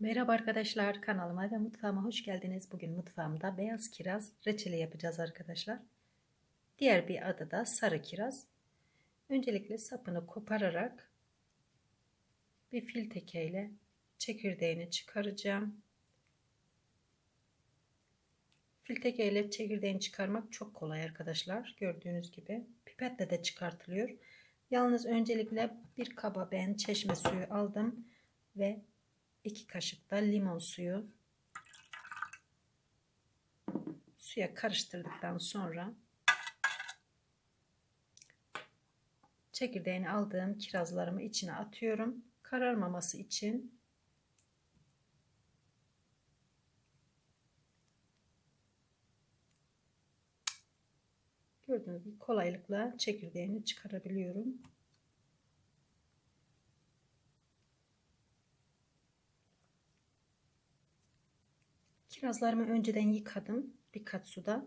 Merhaba arkadaşlar kanalıma ve mutfağıma hoş geldiniz. Bugün mutfağımda beyaz kiraz reçeli yapacağız arkadaşlar. Diğer bir adı da sarı kiraz. Öncelikle sapını kopararak bir fil tekeyle çekirdeğini çıkaracağım. Fil tekeyle çekirdeğini çıkarmak çok kolay arkadaşlar. Gördüğünüz gibi pipetle de çıkartılıyor. Yalnız öncelikle bir kaba ben çeşme suyu aldım ve 2 kaşık da limon suyu suya karıştırdıktan sonra çekirdeğini aldığım kirazlarımı içine atıyorum. Kararmaması için gördüğünüz gibi kolaylıkla çekirdeğini çıkarabiliyorum. Kirazlarımı önceden yıkadım birkaç suda.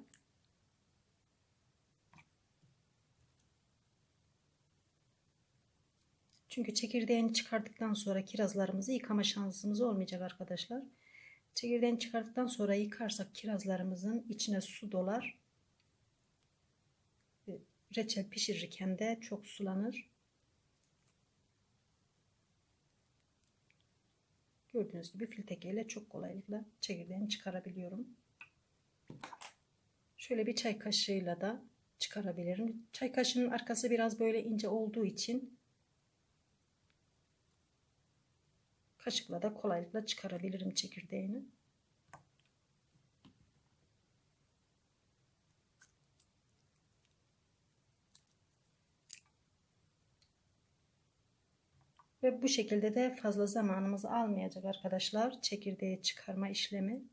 Çünkü çekirdeğini çıkardıktan sonra kirazlarımızı yıkama şansımız olmayacak arkadaşlar. Çekirdeğini çıkardıktan sonra yıkarsak kirazlarımızın içine su dolar. Reçel pişirirken de çok sulanır. Gördüğünüz gibi filteke ile çok kolaylıkla çekirdeğini çıkarabiliyorum. Şöyle bir çay kaşığıyla da çıkarabilirim. Çay kaşığının arkası biraz böyle ince olduğu için kaşıkla da kolaylıkla çıkarabilirim çekirdeğini. Ve bu şekilde de fazla zamanımızı almayacak arkadaşlar. Çekirdeği çıkarma işlemi.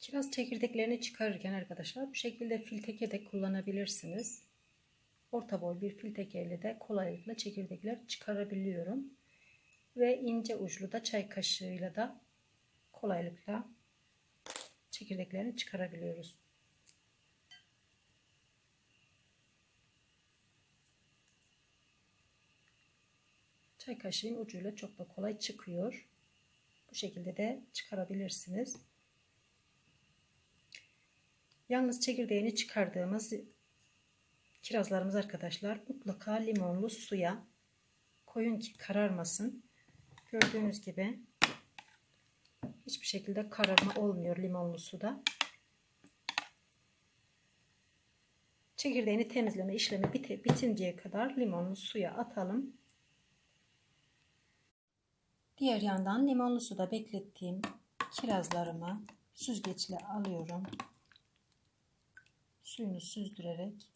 Kiraz çekirdeklerini çıkarırken arkadaşlar bu şekilde filteke de kullanabilirsiniz. Orta boy bir filteke ile de kolaylıkla çekirdekler çıkarabiliyorum. Ve ince uçlu da çay kaşığıyla da kolaylıkla çekirdeklerini çıkarabiliyoruz. Çay kaşığın ucuyla çok da kolay çıkıyor. Bu şekilde de çıkarabilirsiniz. Yalnız çekirdeğini çıkardığımız kirazlarımız arkadaşlar mutlaka limonlu suya koyun ki kararmasın. Gördüğünüz gibi hiçbir şekilde kararma olmuyor limonlu suda. Çekirdeğini temizleme işlemi bit bitinceye kadar limonlu suya atalım. Diğer yandan limonlu suda beklettiğim kirazlarımı süzgeçle alıyorum. Suyunu süzdürerek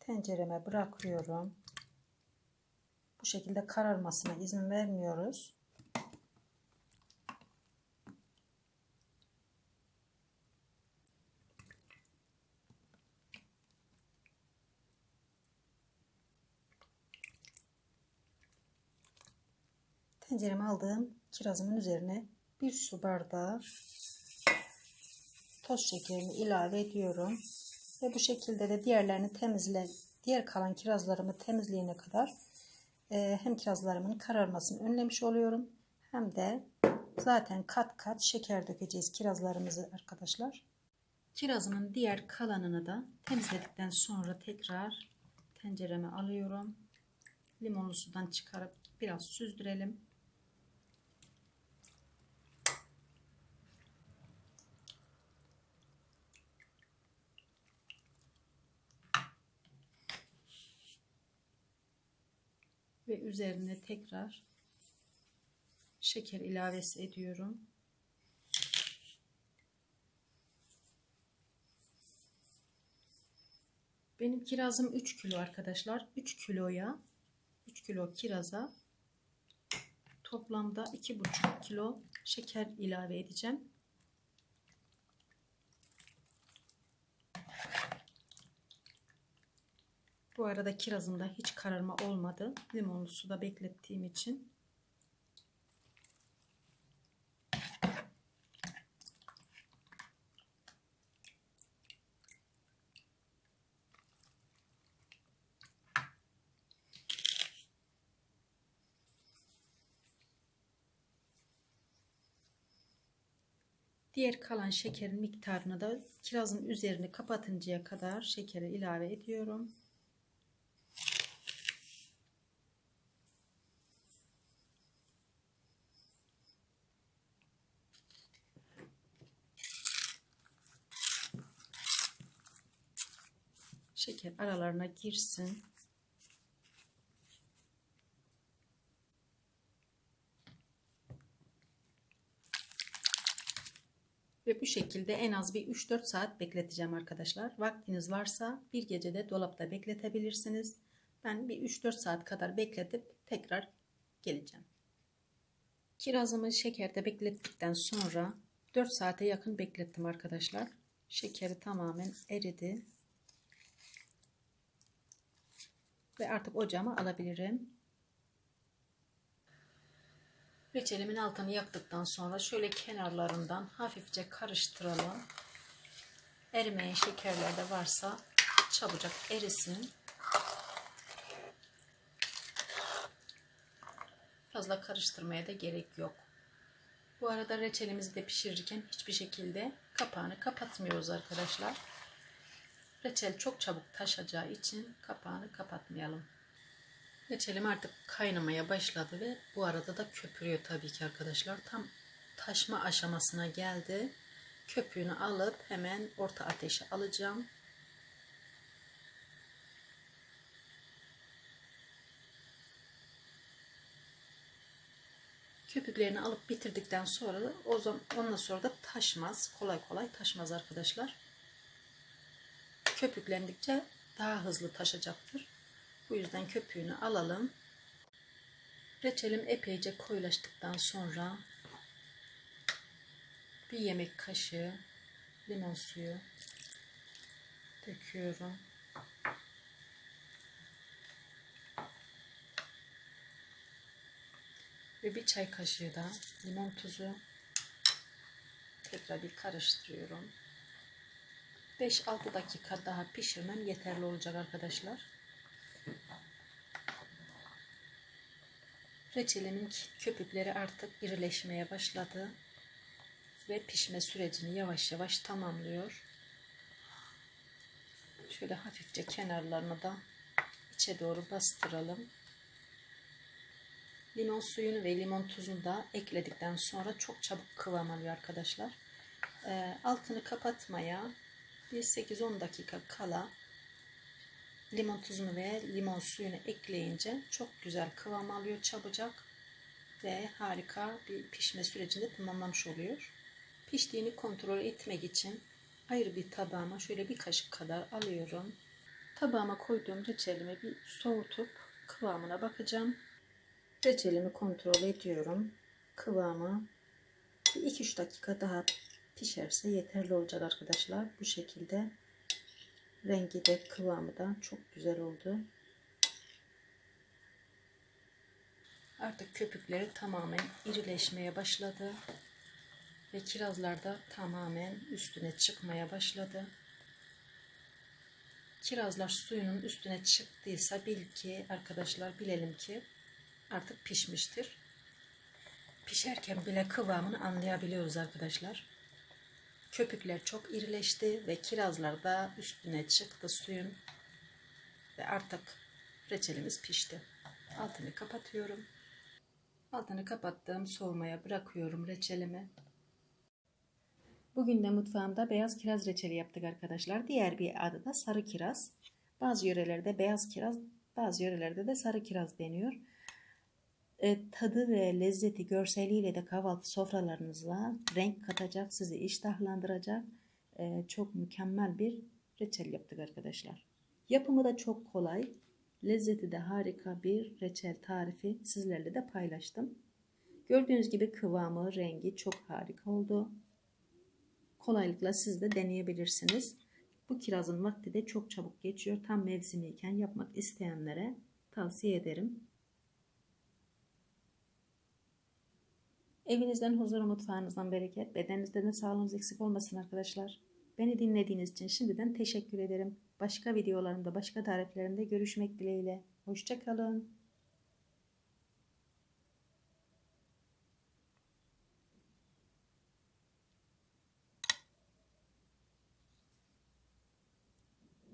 tencereme bırakıyorum. Bu şekilde kararmasına izin vermiyoruz. Tencereme aldığım kirazımın üzerine bir su bardağı toz şekerini ilave ediyorum. Ve bu şekilde de diğerlerini temizle, diğer kalan kirazlarımı temizleyene kadar e, hem kirazlarımın kararmasını önlemiş oluyorum. Hem de zaten kat kat şeker dökeceğiz kirazlarımızı arkadaşlar. Kirazımın diğer kalanını da temizledikten sonra tekrar tencereme alıyorum. Limonlu sudan çıkarıp biraz süzdürelim. Ve üzerine tekrar şeker ilavesi ediyorum. Benim kirazım 3 kilo arkadaşlar. 3 kiloya 3 kilo kiraza toplamda 2,5 kilo şeker ilave edeceğim. Bu arada kirazımda hiç kararma olmadı. Limonlu suda beklettiğim için. Diğer kalan şekerin miktarını da kirazın üzerini kapatıncaya kadar şekeri ilave ediyorum. Şeker aralarına girsin. Ve bu şekilde en az bir 3-4 saat bekleteceğim arkadaşlar. Vaktiniz varsa bir gecede dolapta bekletebilirsiniz. Ben bir 3-4 saat kadar bekletip tekrar geleceğim. Kirazımı şekerde beklettikten sonra 4 saate yakın beklettim arkadaşlar. Şekeri tamamen eridi. Ve artık ocağıma alabilirim. Reçelimin altını yaktıktan sonra şöyle kenarlarından hafifçe karıştıralım. Erimeyen şekerler de varsa çabucak erisin. Fazla karıştırmaya da gerek yok. Bu arada reçelimizi de pişirirken hiçbir şekilde kapağını kapatmıyoruz arkadaşlar. Reçel çok çabuk taşacağı için kapağını kapatmayalım. Reçelim artık kaynamaya başladı ve bu arada da köpürüyor tabii ki arkadaşlar. Tam taşma aşamasına geldi. Köpüğünü alıp hemen orta ateşe alacağım. Köpüklerini alıp bitirdikten sonra o zaman ondan sonra da taşmaz. Kolay kolay taşmaz arkadaşlar. Köpüklendikçe daha hızlı taşacaktır. Bu yüzden köpüğünü alalım. Reçelim epeyce koyulaştıktan sonra bir yemek kaşığı limon suyu döküyorum. Ve bir çay kaşığı da limon tuzu tekrar bir karıştırıyorum. 5-6 dakika daha pişirmem yeterli olacak arkadaşlar. Reçelimin köpükleri artık irileşmeye başladı ve pişme sürecini yavaş yavaş tamamlıyor. Şöyle hafifçe kenarlarını da içe doğru bastıralım. Limon suyunu ve limon tuzunu da ekledikten sonra çok çabuk kıvam alıyor arkadaşlar. E, altını kapatmaya bir 8-10 dakika kala limon tuzunu ve limon suyunu ekleyince çok güzel kıvam alıyor çabucak ve harika bir pişme sürecinde tamamlamış oluyor. Piştiğini kontrol etmek için ayrı bir tabağıma şöyle bir kaşık kadar alıyorum. Tabağıma koyduğum reçelimi bir soğutup kıvamına bakacağım. Reçelimi kontrol ediyorum. Kıvamı 2-3 dakika daha pişerse yeterli olacak arkadaşlar. Bu şekilde rengi de kıvamı da çok güzel oldu. Artık köpükleri tamamen irileşmeye başladı. Ve kirazlar da tamamen üstüne çıkmaya başladı. Kirazlar suyunun üstüne çıktıysa bil ki arkadaşlar bilelim ki artık pişmiştir. Pişerken bile kıvamını anlayabiliyoruz arkadaşlar. Köpükler çok irileşti ve kirazlar da üstüne çıktı suyun. Ve artık reçelimiz pişti. Altını kapatıyorum. Altını kapattım. Soğumaya bırakıyorum reçelimi. Bugün de mutfağımda beyaz kiraz reçeli yaptık arkadaşlar. Diğer bir adı da sarı kiraz. Bazı yörelerde beyaz kiraz, bazı yörelerde de sarı kiraz deniyor. E, tadı ve lezzeti görseliyle de kahvaltı sofralarınıza renk katacak, sizi iştahlandıracak e, çok mükemmel bir reçel yaptık arkadaşlar. Yapımı da çok kolay. Lezzeti de harika bir reçel tarifi sizlerle de paylaştım. Gördüğünüz gibi kıvamı, rengi çok harika oldu. Kolaylıkla siz de deneyebilirsiniz. Bu kirazın vakti de çok çabuk geçiyor. Tam mevsimiyken yapmak isteyenlere tavsiye ederim. Evinizden huzur, mutfağınızdan bereket, bedeninizde de sağlığınız eksik olmasın arkadaşlar. Beni dinlediğiniz için şimdiden teşekkür ederim. Başka videolarımda, başka tariflerimde görüşmek dileğiyle. Hoşçakalın.